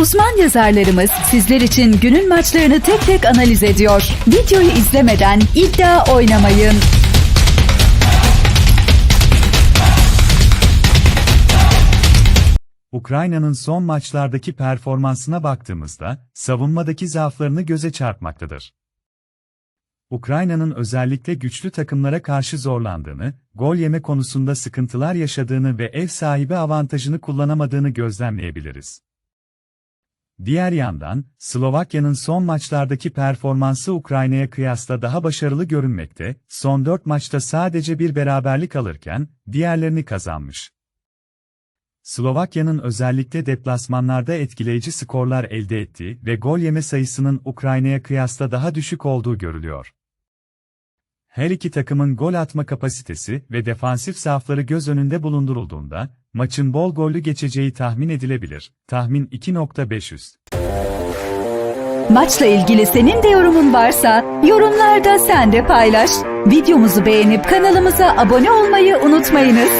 Uzman yazarlarımız sizler için günün maçlarını tek tek analiz ediyor. Videoyu izlemeden iddia oynamayın. Ukrayna'nın son maçlardaki performansına baktığımızda, savunmadaki zaaflarını göze çarpmaktadır. Ukrayna'nın özellikle güçlü takımlara karşı zorlandığını, gol yeme konusunda sıkıntılar yaşadığını ve ev sahibi avantajını kullanamadığını gözlemleyebiliriz. Diğer yandan, Slovakya'nın son maçlardaki performansı Ukrayna'ya kıyasla daha başarılı görünmekte, son 4 maçta sadece bir beraberlik alırken, diğerlerini kazanmış. Slovakya'nın özellikle deplasmanlarda etkileyici skorlar elde ettiği ve gol yeme sayısının Ukrayna'ya kıyasla daha düşük olduğu görülüyor. Her iki takımın gol atma kapasitesi ve defansif zaafları göz önünde bulundurulduğunda, maçın bol gollü geçeceği tahmin edilebilir. Tahmin 2.500 Maçla ilgili senin de yorumun varsa yorumlarda sen de paylaş. Videomuzu beğenip kanalımıza abone olmayı unutmayınız.